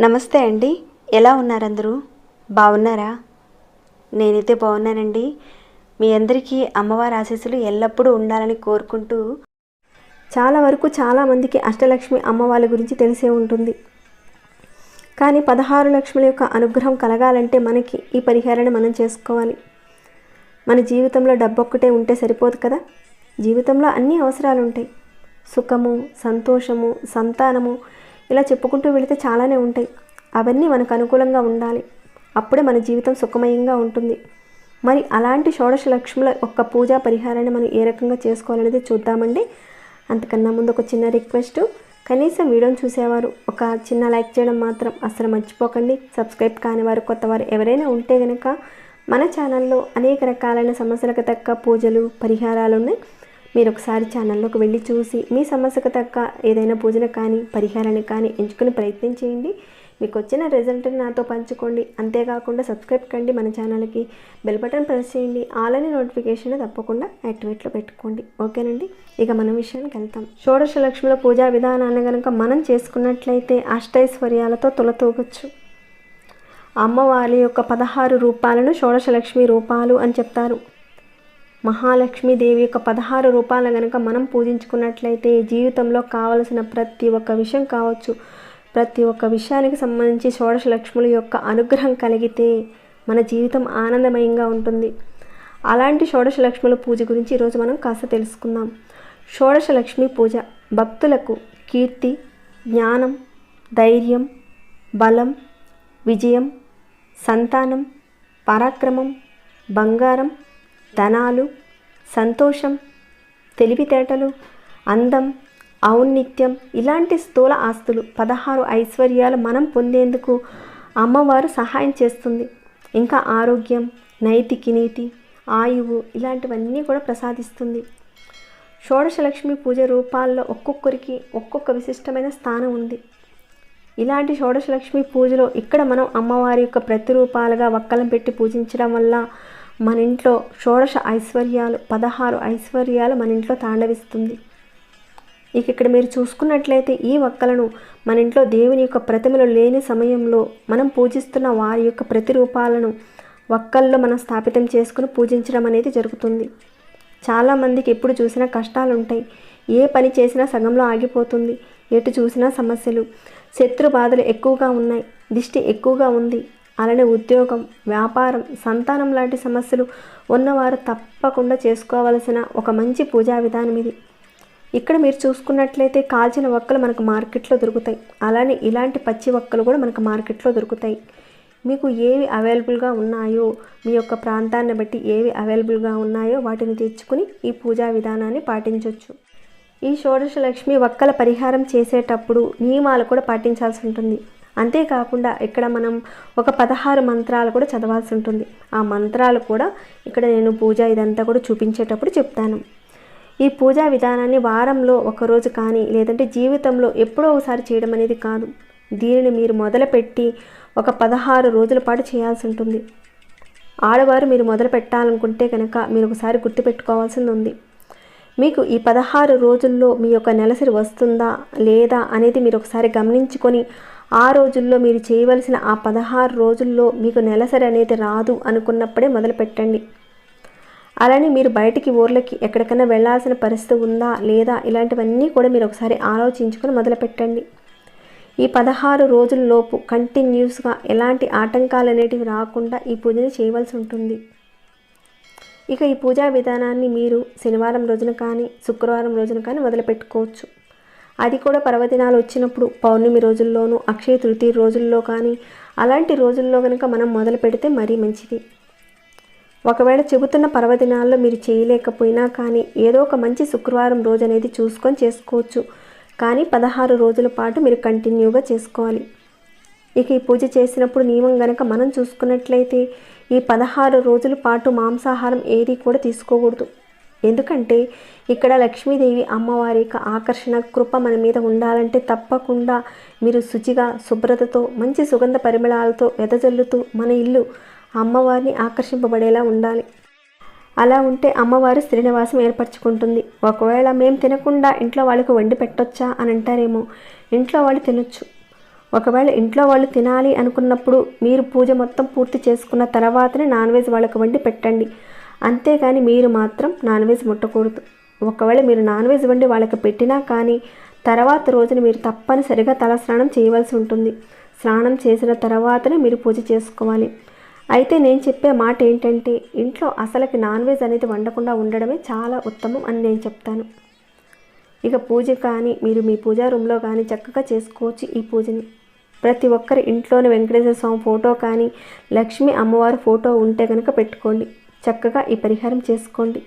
నమస్తే అండి. ఎలా ఉన్నారందరూ? బాగున్నారా? నేనైతే బాగున్నానండి. మీ అందరికీ అమ్మవారి ఆశీస్సులు ఎల్లప్పుడూ ఉండాలని కోరుకుంటూ చాలా వరకు చాలామందికి అష్టలక్ష్మి అమ్మవారి గురించి తెలిసే ఉంటుంది. కానీ పదహారు లక్ష్ముల యొక్క అనుగ్రహం కలగాలంటే మనకి ఈ పరిహారాన్ని మనం చేసుకోవాలి. మన జీవితంలో డబ్బు ఒక్కటే ఉంటే సరిపోదు కదా? జీవితంలో అన్ని అవసరాలు ఉంటాయి సుఖము సంతోషము సంతానము ఇలా చెప్పుకుంటూ వెళితే చాలానే ఉంటాయి. అవన్నీ మనకు అనుకూలంగా ఉండాలి. అప్పుడే మన జీవితం సుఖమయంగా ఉంటుంది. మరి అలాంటి షోడశ లక్ష్ముల ఒక్క పూజా పరిహారాన్ని మనం ఏ రకంగా చేసుకోవాలనేది చూద్దామండి. అంతకన్నా ముందు ఒక చిన్న రిక్వెస్ట్. కనీసం వీడియోని చూసేవారు ఒక చిన్న లైక్ చేయడం మాత్రం అసలు మర్చిపోకండి. సబ్స్క్రైబ్ కాని వారు కొత్త వారు ఎవరైనా ఉంటే కనుక మన ఛానల్లో అనేక రకాలైన సమస్యలకు తక్క పూజలు పరిహారాలు ఉన్నాయి. మీరు ఒకసారి ఛానల్లోకి వెళ్ళి చూసి మీ సమస్యకు తక్క ఏదైనా పూజను కానీ పరిహారాన్ని కానీ ఎంచుకుని ప్రయత్నం చేయండి. మీకు వచ్చిన రిజల్ట్ని నాతో పంచుకోండి. అంతేకాకుండా సబ్స్క్రైబ్ కండి మన ఛానల్కి. బెల్ బటన్ ప్రెస్ చేయండి. ఆల్ అనే నోటిఫికేషన్ తప్పకుండా యాక్టివేట్లో పెట్టుకోండి. ఓకేనండి? ఇక మన విషయానికి వెళ్తాం. షోడశ లక్ష్ముల పూజా విధానాన్ని కనుక మనం చేసుకున్నట్లయితే అష్టైశ్వర్యాలతో తొలతూగచ్చు. అమ్మవారి యొక్క పదహారు రూపాలను షోడశలక్ష్మి రూపాలు అని చెప్తారు. మహాలక్ష్మీదేవి యొక్క పదహారు రూపాలను కనుక మనం పూజించుకున్నట్లయితే జీవితంలో కావలసిన ప్రతి ఒక్క విషయం కావచ్చు. ప్రతి ఒక్క విషయానికి సంబంధించి షోడశ లక్ష్ముల యొక్క అనుగ్రహం కలిగితే మన జీవితం ఆనందమయంగా ఉంటుంది. అలాంటి షోడశ లక్ష్ముల పూజ గురించి ఈరోజు మనం కాస్త తెలుసుకుందాం. షోడశ లక్ష్మి పూజ భక్తులకు కీర్తి జ్ఞానం ధైర్యం బలం విజయం సంతానం పరాక్రమం బంగారం ధనాలు సంతోషం తెలివితేటలు అందం ఔన్నిత్యం ఇలాంటి స్థూల ఆస్తులు పదహారు ఐశ్వర్యాలు మనం పొందేందుకు అమ్మవారు సహాయం చేస్తుంది. ఇంకా ఆరోగ్యం నైతిక నీతి ఆయువు ఇలాంటివన్నీ కూడా ప్రసాదిస్తుంది. షోడశలక్ష్మి పూజ రూపాల్లో ఒక్కొక్కరికి ఒక్కొక్క విశిష్టమైన స్థానం ఉంది. ఇలాంటి షోడశలక్ష్మి పూజలో ఇక్కడ మనం అమ్మవారి యొక్క ప్రతిరూపాలుగా వక్కలం పెట్టి పూజించడం వల్ల మన ఇంట్లో షోడశ ఐశ్వర్యాలు పదహారు ఐశ్వర్యాలు మన ఇంట్లో తాండవిస్తుంది. ఇక ఇక్కడ మీరు చూసుకున్నట్లయితే ఈ వక్కలను మన ఇంట్లో దేవుని యొక్క ప్రతిమలు లేని సమయంలో మనం పూజిస్తున్న వారి యొక్క ప్రతిరూపాలను వక్కల్లో మనం స్థాపితం చేసుకుని పూజించడం అనేది జరుగుతుంది. చాలామందికి ఎప్పుడు చూసినా కష్టాలు ఉంటాయి ఏ పని చేసినా సగంలో ఆగిపోతుంది. ఎటు చూసినా సమస్యలు. శత్రు బాధలు ఎక్కువగా ఉన్నాయి. దిష్టి ఎక్కువగా ఉంది. అలానే ఉద్యోగం వ్యాపారం సంతానం లాంటి సమస్యలు ఉన్నవారు తప్పకుండా చేసుకోవలసిన ఒక మంచి పూజా విధానం ఇది. ఇక్కడ మీరు చూసుకున్నట్లయితే కాల్చిన వక్కలు మనకు మార్కెట్లో దొరుకుతాయి. అలానే ఇలాంటి పచ్చి వక్కలు కూడా మనకు మార్కెట్లో దొరుకుతాయి. మీకు ఏవి అవైలబుల్గా ఉన్నాయో మీ యొక్క ప్రాంతాన్ని బట్టి ఏవి అవైలబుల్గా ఉన్నాయో వాటిని తెచ్చుకుని ఈ పూజా విధానాన్ని పాటించవచ్చు ఈ షోడశ లక్ష్మి ఒక్కల పరిహారం చేసేటప్పుడు నియమాలు కూడా పాటించాల్సి ఉంటుంది. అంతేకాకుండా ఇక్కడ మనం ఒక పదహారు మంత్రాలు కూడా చదవాల్సి ఉంటుంది. ఆ మంత్రాలు కూడా ఇక్కడ నేను పూజ ఇదంతా కూడా చూపించేటప్పుడు చెప్తాను. ఈ పూజా విధానాన్ని వారంలో ఒకరోజు కానీ లేదంటే జీవితంలో ఎప్పుడో ఒకసారి చేయడం అనేది కాదు. దీనిని మీరు మొదలుపెట్టి ఒక పదహారు రోజుల పాటు చేయాల్సి ఉంటుంది. ఆడవారు మీరు మొదలు పెట్టాలనుకుంటే కనుక మీరు ఒకసారి గుర్తుపెట్టుకోవాల్సింది ఉంది. మీకు ఈ పదహారు రోజుల్లో మీ యొక్క నెలసరి వస్తుందా లేదా అనేది మీరు ఒకసారి గమనించుకొని ఆ రోజుల్లో మీరు చేయవలసిన ఆ పదహారు రోజుల్లో మీకు నెలసరి అనేది రాదు అనుకున్నప్పుడే మొదలు పెట్టండి అలానే మీరు బయటికి ఊర్లకి ఎక్కడికైనా వెళ్ళాల్సిన పరిస్థితి ఉందా లేదా ఇలాంటివన్నీ కూడా మీరు ఒకసారి ఆలోచించుకొని మొదలు పెట్టండి ఈ పదహారు రోజుల్లోపు కంటిన్యూస్గా ఎలాంటి ఆటంకాలు అనేటివి రాకుండా ఈ పూజని చేయవలసి ఉంటుంది. ఇక ఈ పూజా విధానాన్ని మీరు శనివారం రోజున కానీ శుక్రవారం రోజున కానీ మొదలు పెట్టుకోవచ్చు అది కూడా పర్వదినాలు వచ్చినప్పుడు పౌర్ణమి రోజుల్లోనూ అక్షయ తృతీయ రోజుల్లో కానీ అలాంటి రోజుల్లో కనుక మనం మొదలు పెడితే మరీ మంచిది. ఒకవేళ చెబుతున్న పర్వదినాల్లో మీరు చేయలేకపోయినా కానీ ఏదో ఒక మంచి శుక్రవారం రోజు అనేది చూసుకొని చేసుకోవచ్చు. కానీ పదహారు రోజుల పాటు మీరు కంటిన్యూగా చేసుకోవాలి. ఇక ఈ పూజ చేసినప్పుడు నియమం గనక మనం చూసుకున్నట్లయితే ఈ పదహారు రోజుల పాటు మాంసాహారం ఏది కూడా తీసుకోకూడదు. ఎందుకంటే ఇక్కడ లక్ష్మీదేవి అమ్మవారి యొక్క ఆకర్షణ కృప మన మీద ఉండాలంటే తప్పకుండా మీరు శుచిగా శుభ్రతతో మంచి సుగంధ పరిమళాలతో వెదజల్లుతూ మన ఇల్లు అమ్మవారిని ఆకర్షింపబడేలా ఉండాలి. అలా ఉంటే అమ్మవారు శ్రీనివాసం ఏర్పరచుకుంటుంది. ఒకవేళ మేము తినకుండా ఇంట్లో వాళ్ళకి వండి పెట్టొచ్చా అని అంటారేమో ఇంట్లో వాళ్ళు తినొచ్చు. ఒకవేళ ఇంట్లో వాళ్ళు తినాలి అనుకున్నప్పుడు మీరు పూజ మొత్తం పూర్తి చేసుకున్న తర్వాతనే నాన్ వెజ్ వాళ్ళకి వండి పెట్టండి. అంతేగాని మీరు మాత్రం నాన్ వెజ్ ముట్టకూడదు. ఒకవేళ మీరు నాన్ వెజ్ వండి వాళ్ళకి పెట్టినా కానీ తర్వాత రోజున మీరు తప్పనిసరిగా తల స్నానం చేయవలసి ఉంటుంది. స్నానం చేసిన తర్వాతనే మీరు పూజ చేసుకోవాలి. అయితే నేను చెప్పే మాట ఏంటంటే ఇంట్లో అసలుకి నాన్ వెజ్ అనేది వండకుండా ఉండడమే చాలా ఉత్తమం అని నేను చెప్తాను. ఇక పూజ కానీ మీరు మీ పూజా రూమ్లో కానీ చక్కగా చేసుకోవచ్చు ఈ పూజని. ప్రతి ఒక్కరి ఇంట్లోని వెంకటేశ్వర స్వామి ఫోటో కానీ లక్ష్మి అమ్మవారి ఫోటో ఉంటే కనుక పెట్టుకోండి. చక్కగా ఈ పరిహారం చేసుకోండి.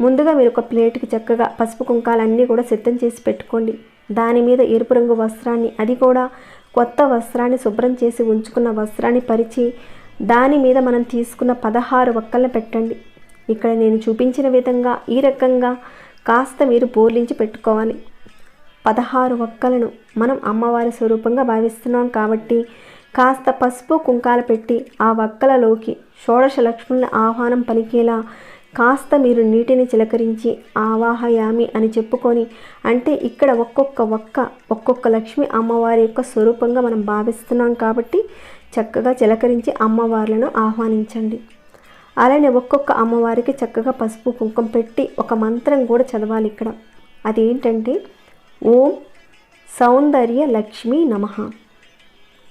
ముందుగా మీరు ఒక ప్లేట్కి చక్కగా పసుపు కుంకాలన్నీ కూడా సిద్ధం చేసి పెట్టుకోండి. దాని మీద ఎరుపు రంగు వస్త్రాన్ని అది కూడా కొత్త వస్త్రాన్ని శుభ్రం చేసి ఉంచుకున్న వస్త్రాన్ని పరిచి దాని మీద మనం తీసుకున్న పదహారు వక్కలను పెట్టండి. ఇక్కడ నేను చూపించిన విధంగా ఈ రకంగా కాస్త మీరు బోర్లించి పెట్టుకోవాలి. పదహారు వక్కలను మనం అమ్మవారి స్వరూపంగా భావిస్తున్నాం కాబట్టి కాస్త పసుపు కుంకాలు పెట్టి ఆ వక్కలలోకి షోడశ లక్ష్మణుల ఆహ్వానం పలికేలా కాస్త మీరు నీటిని చిలకరించి ఆవాహయామి అని చెప్పుకొని అంటే ఇక్కడ ఒక్కొక్క ఒక్క ఒక్కొక్క లక్ష్మి అమ్మవారి యొక్క స్వరూపంగా మనం భావిస్తున్నాం కాబట్టి చక్కగా చిలకరించి అమ్మవార్లను ఆహ్వానించండి. అలానే ఒక్కొక్క అమ్మవారికి చక్కగా పసుపు కుంకుమ పెట్టి ఒక మంత్రం కూడా చదవాలి ఇక్కడ. అదేంటంటే ఓం సౌందర్య లక్ష్మీ నమ.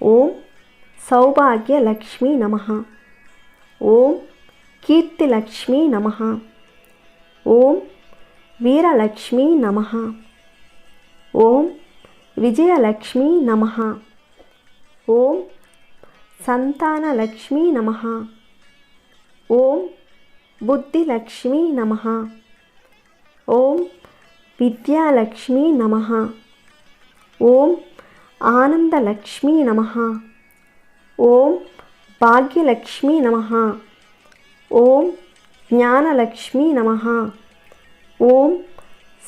ఓం సౌభాగ్య లక్ష్మీ నమ. ఓం కీర్తి లక్ష్మీ నమ. ఓం వీరలక్ష్మీ నమ. ఓం విజయలక్ష్మీ నమ. ఓం సంతానలక్ష్మీ నమ. ఓం బుద్ధిలక్ష్మీ నమ. ఓం విద్యాలక్ష్మీ నమ. ఓం ఆనందలక్ష్మీ నమ. ఓం భాగ్యలక్ష్మీ నమ. ఓం జ్ఞానలక్ష్మీ నమ. ఓం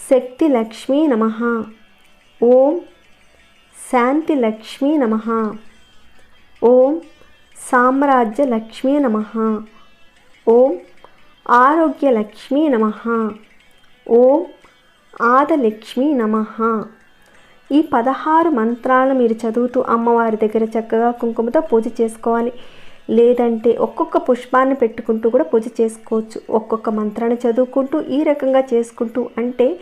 శక్తిలక్ష్మీ నమ. ఓం శాంతిలక్ష్మీ నమ. ఓం సామ్రాజ్యలక్ష్మీ నమ. ఓం ఆరోగ్యలక్ష్మీ నమ. ఓం ఆదలక్ష్మి నమ. ఈ పదహారు మంత్రాలను మీరు చదువుతూ అమ్మవారి దగ్గర చక్కగా కుంకుమతో పూజ చేసుకోవాలి. లేదంటే ఒక్కొక్క పుష్పాన్ని పెట్టుకుంటూ కూడా పూజ చేసుకోవచ్చు. ఒక్కొక్క మంత్రాన్ని చదువుకుంటూ ఈ రకంగా చేసుకుంటూ అంటే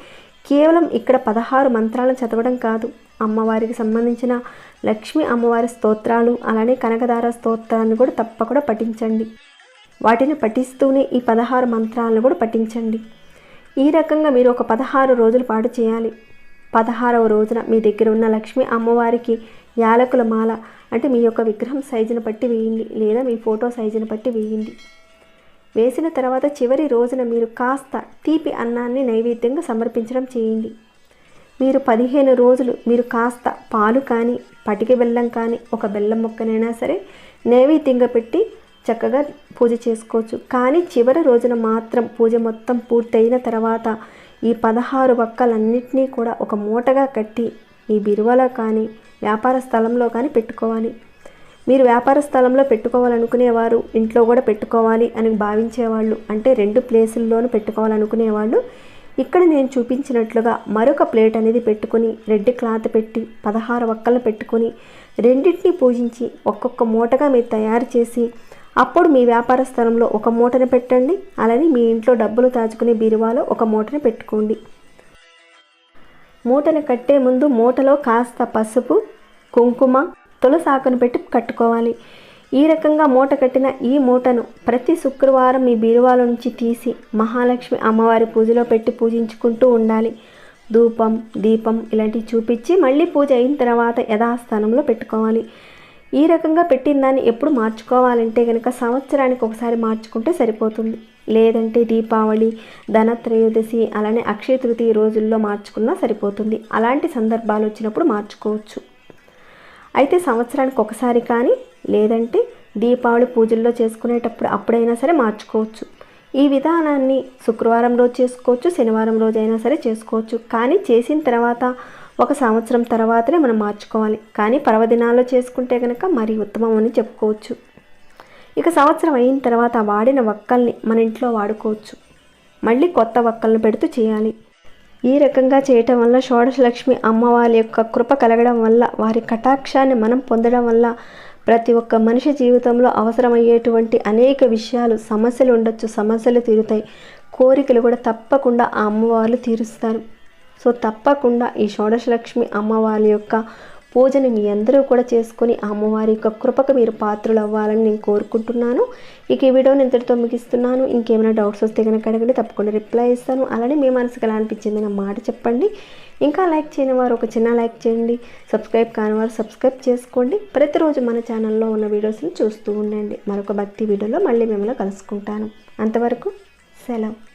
కేవలం ఇక్కడ పదహారు మంత్రాలను చదవడం కాదు. అమ్మవారికి సంబంధించిన లక్ష్మి అమ్మవారి స్తోత్రాలు అలానే కనకదార స్తోత్రాన్ని కూడా తప్పకుండా పఠించండి. వాటిని పఠిస్తూనే ఈ పదహారు మంత్రాలను కూడా పఠించండి. ఈ రకంగా మీరు ఒక పదహారు రోజుల పాటు చేయాలి. పదహారవ రోజున మీ దగ్గర ఉన్న లక్ష్మీ అమ్మవారికి యాలకుల మాల అంటే మీ యొక్క విగ్రహం సైజును బట్టి వేయండి లేదా మీ ఫోటో సైజును బట్టి వేయండి. వేసిన తర్వాత చివరి రోజున మీరు కాస్త తీపి అన్నాన్ని నైవేద్యంగా సమర్పించడం చేయండి. మీరు పదిహేను రోజులు మీరు కాస్త పాలు కానీ పటిక బెల్లం కానీ ఒక బెల్లం ముక్కనైనా సరే నైవేద్యంగా పెట్టి చక్కగా పూజ చేసుకోవచ్చు. కానీ చివరి రోజున మాత్రం పూజ మొత్తం పూర్తయిన తర్వాత ఈ పదహారు వక్కలన్నింటినీ కూడా ఒక మూటగా కట్టి మీ బిరువలో కానీ వ్యాపార స్థలంలో కానీ పెట్టుకోవాలి. మీరు వ్యాపార స్థలంలో పెట్టుకోవాలనుకునేవారు ఇంట్లో కూడా పెట్టుకోవాలి అని భావించేవాళ్ళు అంటే రెండు ప్లేసుల్లోనూ పెట్టుకోవాలనుకునేవాళ్ళు ఇక్కడ నేను చూపించినట్లుగా మరొక ప్లేట్ అనేది పెట్టుకొని రెడ్ క్లాత్ పెట్టి పదహారు వక్కలు పెట్టుకొని రెండింటిని పూజించి ఒక్కొక్క మూటగా మీరు తయారు చేసి అప్పుడు మీ వ్యాపార స్థలంలో ఒక మూటని పెట్టండి. అలానే మీ ఇంట్లో డబ్బులు దాచుకునే బీరువాలో ఒక మూటని పెట్టుకోండి. మూటను కట్టే ముందు మూటలో కాస్త పసుపు కుంకుమ తులసాకును పెట్టి కట్టుకోవాలి. ఈ రకంగా మూట కట్టిన ఈ మూటను ప్రతి శుక్రవారం మీ బీరువాలో నుంచి తీసి మహాలక్ష్మి అమ్మవారి పూజలో పెట్టి పూజించుకుంటూ ఉండాలి. ధూపం దీపం ఇలాంటివి చూపించి మళ్ళీ పూజ అయిన తర్వాత యథాస్థానంలో పెట్టుకోవాలి. ఈ రకంగా పెట్టిన దాన్ని ఎప్పుడు మార్చుకోవాలంటే కనుక సంవత్సరానికి ఒకసారి మార్చుకుంటే సరిపోతుంది. లేదంటే దీపావళి ధనత్రయోదశి అలానే అక్షయ తృతీయ రోజుల్లో మార్చుకున్నా సరిపోతుంది. అలాంటి సందర్భాలు వచ్చినప్పుడు మార్చుకోవచ్చు. అయితే సంవత్సరానికి ఒకసారి కానీ లేదంటే దీపావళి పూజల్లో చేసుకునేటప్పుడు అప్పుడైనా సరే మార్చుకోవచ్చు. ఈ విధానాన్ని శుక్రవారం రోజు చేసుకోవచ్చు శనివారం రోజు అయినా సరే చేసుకోవచ్చు. కానీ చేసిన తర్వాత ఒక సంవత్సరం తర్వాతనే మనం మార్చుకోవాలి. కానీ పర్వదినాల్లో చేసుకుంటే కనుక మరీ ఉత్తమం అని చెప్పుకోవచ్చు. ఇక సంవత్సరం అయిన తర్వాత వాడిన వక్కల్ని మన ఇంట్లో వాడుకోవచ్చు. మళ్ళీ కొత్త వక్కలను పెడుతూ చేయాలి. ఈ రకంగా చేయటం వల్ల షోడశలక్ష్మి అమ్మవారి యొక్క కృప కలగడం వల్ల వారి కటాక్షాన్ని మనం పొందడం వల్ల ప్రతి ఒక్క మనిషి జీవితంలో అవసరమయ్యేటువంటి అనేక విషయాలు సమస్యలు ఉండొచ్చు సమస్యలు తీరుతాయి. కోరికలు కూడా తప్పకుండా ఆ అమ్మవార్లు తీరుస్తారు. సో తప్పకుండా ఈ షోడశలక్ష్మి అమ్మవారి యొక్క పూజని మీ అందరూ కూడా చేసుకొని ఆ అమ్మవారి యొక్క కృపకు మీరు పాత్రలు అవ్వాలని నేను కోరుకుంటున్నాను. ఇక ఈ వీడియోని ఇంతటితో ముగిస్తున్నాను. ఇంకేమైనా డౌట్స్ వస్తే కనుక అడగండి. తప్పకుండా రిప్లై ఇస్తాను. అలానే మీ మనసుకు ఎలా అనిపించింది నా మాట చెప్పండి. ఇంకా లైక్ చేయని వారు ఒక చిన్న లైక్ చేయండి. సబ్స్క్రైబ్ కాని వారు సబ్స్క్రైబ్ చేసుకోండి. ప్రతిరోజు మన ఛానల్లో ఉన్న వీడియోస్ని చూస్తూ ఉండండి. మరొక భక్తి వీడియోలో మళ్ళీ మిమ్మల్ని కలుసుకుంటాను. అంతవరకు సెలవు.